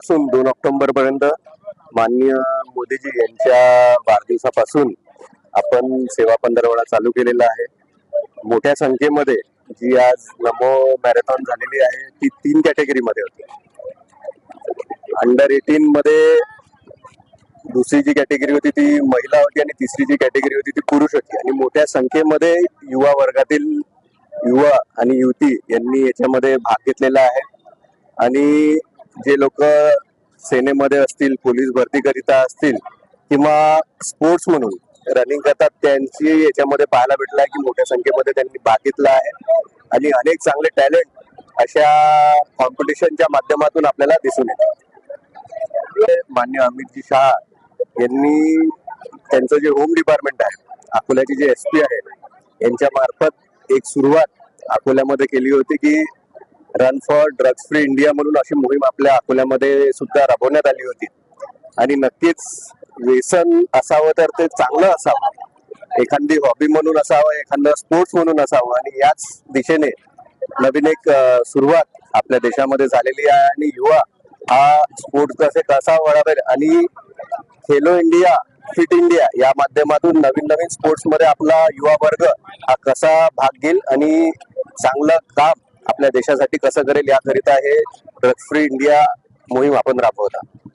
पासून दोन ऑक्टोबर पर्यंत माननीय मोदीजी यांच्या वाढदिवसापासून आपण सेवा पंधरवडा चालू केलेला आहे. मोठ्या संख्येमध्ये जी आज नमो मॅरेथॉन झालेली आहे ती तीन कॅटेगरीमध्ये होती. अंडर एटीन मध्ये दुसरी जी कॅटेगरी होती ती महिला होती आणि तिसरी जी कॅटेगरी होती ती पुरुष होती. आणि मोठ्या संख्येमध्ये युवा वर्गातील युवा आणि युवती यांनी याच्यामध्ये भाग घेतलेला आहे. आणि जे लोक सेनेमध्ये असतील पोलीस भरतीकरिता असतील किंवा स्पोर्ट्स म्हणून रनिंग करतात त्यांची याच्यामध्ये पाहायला भेटलं आहे की मोठ्या संख्येमध्ये त्यांनी भाग आहे. आणि अनेक चांगले टॅलेंट अशा कॉम्पिटिशनच्या माध्यमातून आपल्याला दिसून येतात. मान्य अमितजी शहा यांनी त्यांचं जे होम डिपार्टमेंट आहे अकोल्याचे जे एस पी आहे यांच्या मार्फत एक सुरुवात अकोल्यामध्ये केली होती की run for drugs free India म्हणून अशी मोहीम आपल्या अकोल्यामध्ये सुद्धा राबवण्यात आली होती. आणि नक्कीच व्यसन असावं तर ते चांगलं असावं. एखादी हॉबी म्हणून असावं एखादं स्पोर्ट्स म्हणून असावं. आणि याच दिशेने नवीन एक सुरुवात आपल्या देशामध्ये झालेली आहे. आणि युवा हा स्पोर्ट्स कसे कसा वळावेल आणि खेलो इंडिया फिट इंडिया या माध्यमातून नवीन नवीन स्पोर्ट्समध्ये आपला युवा वर्ग हा कसा भाग घेईल आणि चांगलं काम आपल्या देशासाठी कसं करेल याकरिता हे ड्रग फ्री इंडिया मोहीम आपण राबवत आहोत.